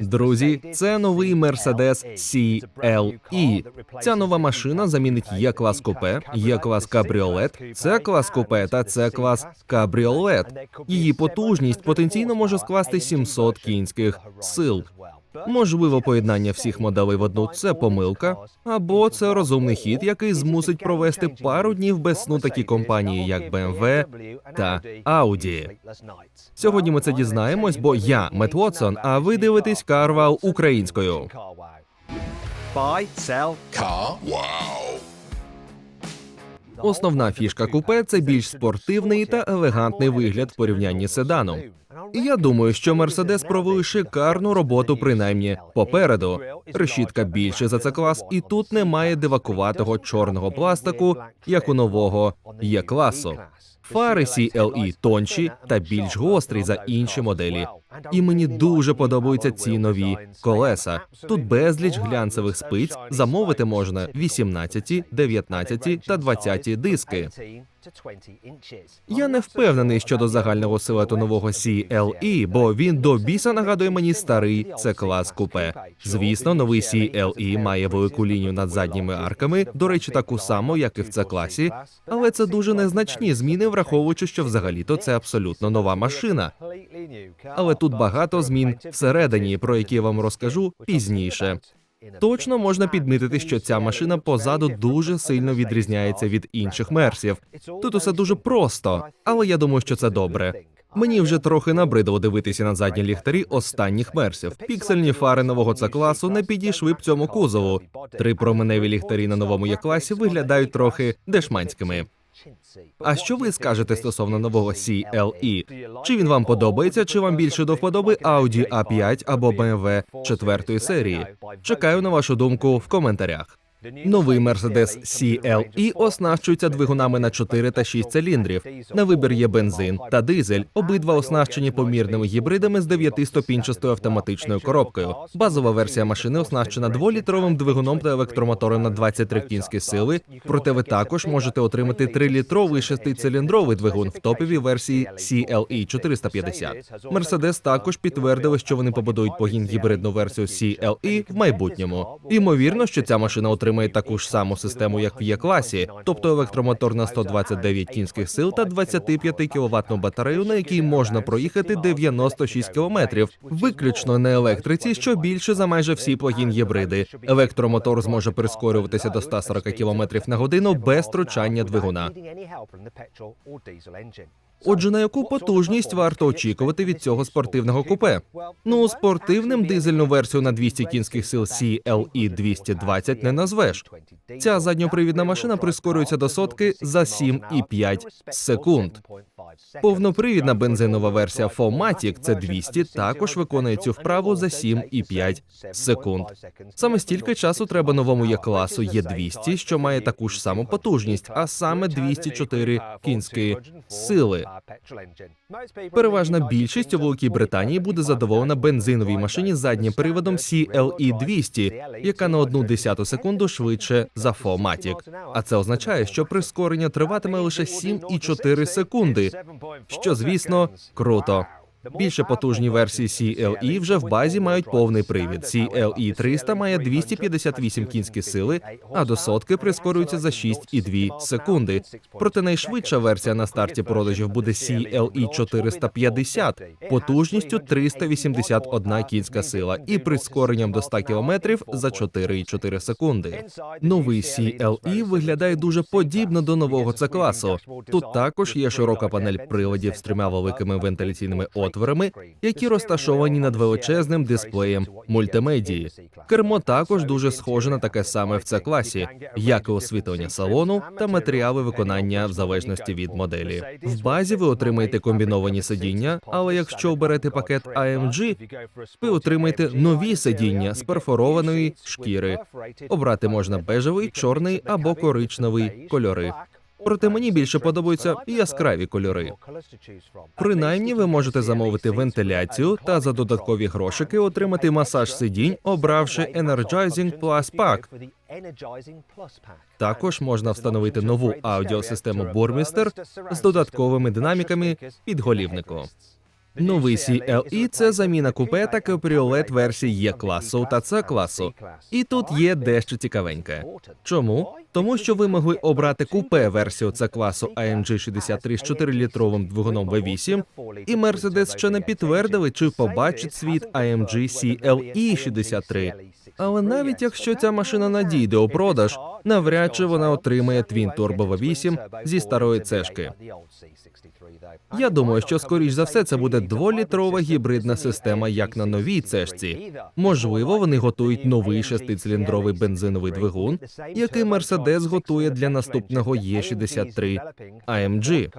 Друзі, це новий Mercedes CLE. Ця нова машина замінить Є клас купе, Є клас кабріолет, це клас купе та це клас кабріолет. Її потужність потенційно може скласти 700 кінських сил. Можливо, поєднання всіх моделей в одну це помилка, або це розумний хід, який змусить провести пару днів без сну такі компанії, як BMW та Audi. Сьогодні ми це дізнаємось, бо я Мет Вотсон, а ви дивитесь Карвал українською. Buy, sell, Car. Wow. Основна фішка купе це більш спортивний та елегантний вигляд в порівнянні з седаном. І я думаю, що Мерседес провели шикарну роботу, принаймні попереду. Решітка більше за це клас, і тут немає дивакуватого чорного пластику, як у нового є класу. Фари CLE тонші та більш гострі за інші моделі. І мені дуже подобаються ці нові колеса. Тут безліч глянцевих спиць. Замовити можна 18, 19 та 20 диски. Я не впевнений щодо загального силету нового CLE, бо він до біса нагадує мені старий це клас купе. Звісно, новий CLE має велику лінію над задніми арками, до речі, таку саму, як і в це класі, але це дуже незначні зміни, враховуючи, що взагалі-то це абсолютно нова машина. Але тут багато змін всередині, про які я вам розкажу пізніше. Точно можна підмітити, що ця машина позаду дуже сильно відрізняється від інших мерсів. Тут усе дуже просто, але я думаю, що це добре. Мені вже трохи набридло дивитися на задні ліхтарі останніх мерсів. Піксельні фари нового це класу не підійшли б цьому кузову. Три променеві ліхтарі на новому є класі виглядають трохи дешманськими. А що ви скажете стосовно нового CLE? Чи він вам подобається, чи вам більше до вподоби Audi A5 або BMW 4 серії? Чекаю на вашу думку в коментарях. Новий Mercedes CLE оснащується двигунами на 4 та 6 циліндрів. На вибір є бензин та дизель. Обидва оснащені помірними гібридами з 9-ступінчастою автоматичною коробкою. Базова версія машини оснащена дволітровим двигуном та електромотором на 23 кінські сили. Проте ви також можете отримати 3-літровий шестициліндровий двигун в топовій версії CLE 450. Mercedes також підтвердили, що вони побудують погін гібридну версію CLE в майбутньому. Ймовірно, що ця машина отримає таку ж саму систему, як в Є-класі, тобто електромотор на 129 кінських сил та 25 кіловатну батарею, на якій можна проїхати 96 кілометрів, виключно на електриці, що більше за майже всі плагін гібриди. Електромотор зможе прискорюватися до 140 кілометрів на годину без втручання двигуна. Отже, на яку потужність варто очікувати від цього спортивного купе? Ну, спортивним дизельну версію на 200 кінських сил CLE 220 не назвеш. Ця задньопривідна машина прискорюється до сотки за 7,5 секунд. Повнопривідна бензинова версія Fomatic це 200, також виконує цю вправу за 7,5 секунд. Саме стільки часу треба новому Є-класу Є200, що має таку ж саму потужність, а саме 204 кінські сили. Переважна більшість у Великій Британії буде задоволена бензиновій машині з заднім приводом CLE 200, яка на одну десяту секунду швидше за Fomatic. А це означає, що прискорення триватиме лише 7,4 секунди, що звісно круто. Більше потужні версії CLE вже в базі мають повний привід. CLE 300 має 258 кінські сили, а до сотки прискорюється за 6,2 секунди. Проте найшвидша версія на старті продажів буде CLE 450 потужністю 381 кінська сила і прискоренням до 100 км за 4,4 секунди. Новий CLE виглядає дуже подібно до нового це класу. Тут також є широка панель приладів з трьома великими вентиляційними отворами, які розташовані над величезним дисплеєм мультимедії. Кермо також дуже схоже на таке саме в це класі, як і освітлення салону та матеріали виконання в залежності від моделі. В базі ви отримаєте комбіновані сидіння, але якщо оберете пакет AMG, ви отримаєте нові сидіння з перфорованої шкіри. Обрати можна бежевий, чорний або коричневий кольори. Проте мені більше подобаються яскраві кольори. Принаймні, ви можете замовити вентиляцію та за додаткові грошики отримати масаж сидінь, обравши Energizing Plus Pack. Також можна встановити нову аудіосистему Burmester з додатковими динаміками під голівнику. Новий CLE – це заміна купе та капріолет версії Е-класу та С-класу. І тут є дещо цікавеньке. Чому? Тому що ви могли обрати купе версію С-класу AMG 63 з 4-літровим двигуном V8, і Mercedes ще не підтвердили, чи побачить світ AMG CLE 63. Але навіть якщо ця машина надійде у продаж, навряд чи вона отримає Twin Turbo V8 зі старої цешки. Я думаю, що скоріш за все це буде дволітрова гібридна система, як на новій цешці. Можливо, вони готують новий шестициліндровий бензиновий двигун, який Mercedes готує для наступного Е63 AMG.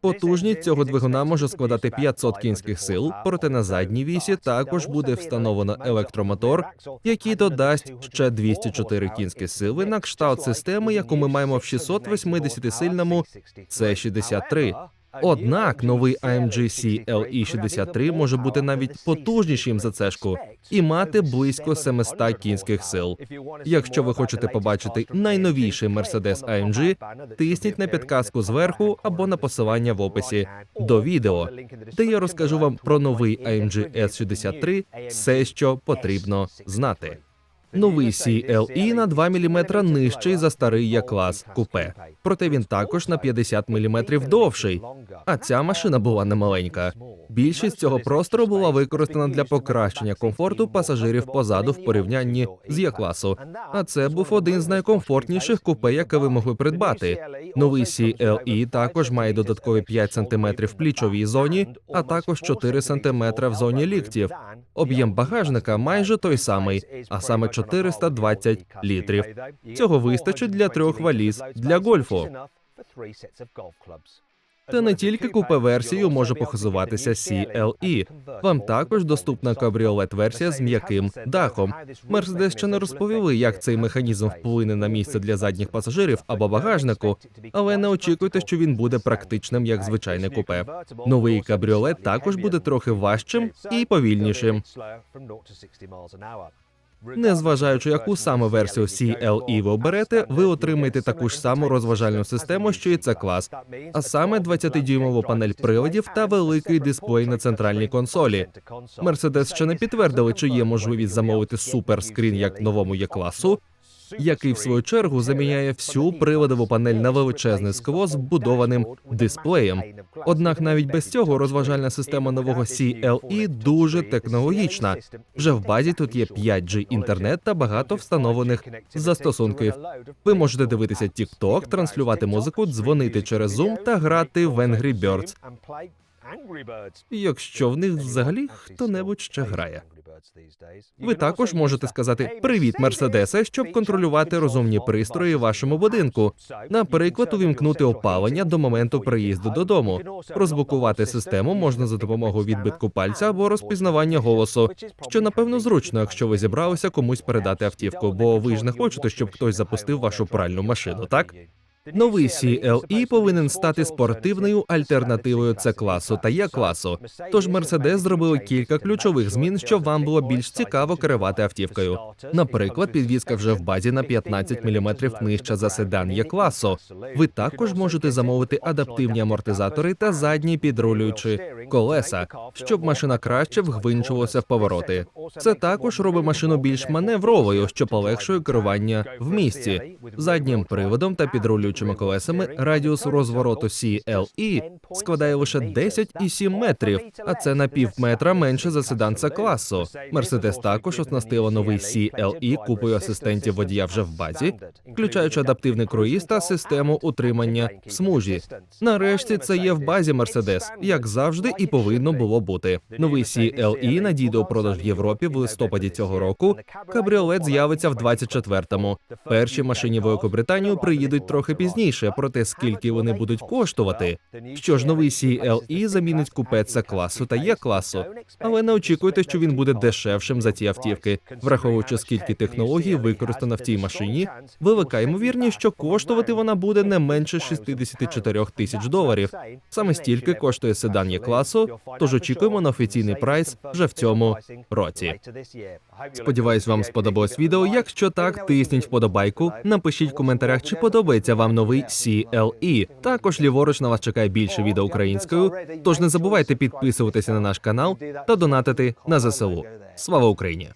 Потужність цього двигуна може складати 500 кінських сил, проте на задній вісі також буде встановлено електромотор, який додасть ще 204 кінські сили на кшталт системи, яку ми маємо в 680-сильному C63. Однак новий AMG CLE 63 може бути навіть потужнішим за цешку і мати близько 700 кінських сил. Якщо ви хочете побачити найновіший Mercedes AMG, тисніть на підказку зверху або на посилання в описі до відео, де я розкажу вам про новий AMG S63, все, що потрібно знати. Новий CLE на 2 мм нижчий за старий Є-клас купе, проте він також на 50 мм довший. А ця машина була немаленька. Більшість цього простору була використана для покращення комфорту пасажирів позаду в порівнянні з Є-класу. А це був один з найкомфортніших купе, яке ви могли придбати. Новий CLE також має додаткові 5 см в плічовій зоні, а також 4 см в зоні ліктів. Об'єм багажника майже той самий, а саме 420 літрів. Цього вистачить для трьох валіз для гольфу. Та не тільки купе версією може похизуватися CLE. Вам також доступна кабріолет-версія з м'яким дахом. Мерседес ще не розповіли, як цей механізм вплине на місце для задніх пасажирів або багажнику, але не очікуйте, що він буде практичним як звичайне купе. Новий кабріолет також буде трохи важчим і повільнішим. Незважаючи, яку саме версію CLE ви оберете, ви отримаєте таку ж саму розважальну систему, що і це клас, а саме 20-дюймову панель приладів та великий дисплей на центральній консолі. Мерседес ще не підтвердили, чи є можливість замовити суперскрін як новому є класу, який в свою чергу заміняє всю приладову панель на величезне скло з вбудованим дисплеєм. Однак навіть без цього розважальна система нового CLE дуже технологічна. Вже в базі тут є 5G інтернет та багато встановлених застосунків. Ви можете дивитися TikTok, транслювати музику, дзвонити через Zoom та грати в Angry Birds, якщо в них взагалі хто-небудь ще грає. Ви також можете сказати Привіт, Мерседесе, щоб контролювати розумні пристрої в вашому будинку. Наприклад, увімкнути опалення до моменту приїзду додому. Розблокувати систему можна за допомогою відбитку пальця або розпізнавання голосу, що напевно зручно, якщо ви зібралися комусь передати автівку, бо ви ж не хочете, щоб хтось запустив вашу пральну машину, так? Новий CLE повинен стати спортивною альтернативою С класу та Є класу. Тож Mercedes зробили кілька ключових змін, щоб вам було більш цікаво керувати автівкою. Наприклад, підвізка вже в базі на 15 мм нижча за седан Є класу. Ви також можете замовити адаптивні амортизатори та задні підрулюючі колеса, щоб машина краще вгвинчувалася в повороти. Це також робить машину більш маневровою, що полегшує керування в місті. Заднім приводом та підрулюючими колесами радіус розвороту CLE складає лише 10,7 метрів, а це на пів метра менше за седан С класу. Мерседес також оснастила новий CLE купою асистентів водія вже в базі, включаючи адаптивний круїз та систему утримання в смужі. Нарешті це є в базі Мерседес, як завжди, і повинно було бути. Новий CLE надійде у продаж в Європі в листопаді цього року. Кабріолет з'явиться в 24-му. Перші машині Великобританію приїдуть трохи пізніше, проте скільки вони будуть коштувати. Що ж, новий CLE замінить купе С класу та Є класу, але не очікуйте, що він буде дешевшим за ці автівки, враховуючи скільки технологій використано в цій машині. Велика ймовірність, що коштувати вона буде не менше 64 тисяч доларів. Саме стільки коштує седан Є класу. Тож очікуємо на офіційний прайс вже в цьому році. Сподіваюсь, вам сподобалось відео. Якщо так, тисніть вподобайку, напишіть в коментарях, чи подобається вам новий CLE. Також ліворуч на вас чекає більше відео українською. Тож не забувайте підписуватися на наш канал та донатити на ЗСУ. Слава Україні!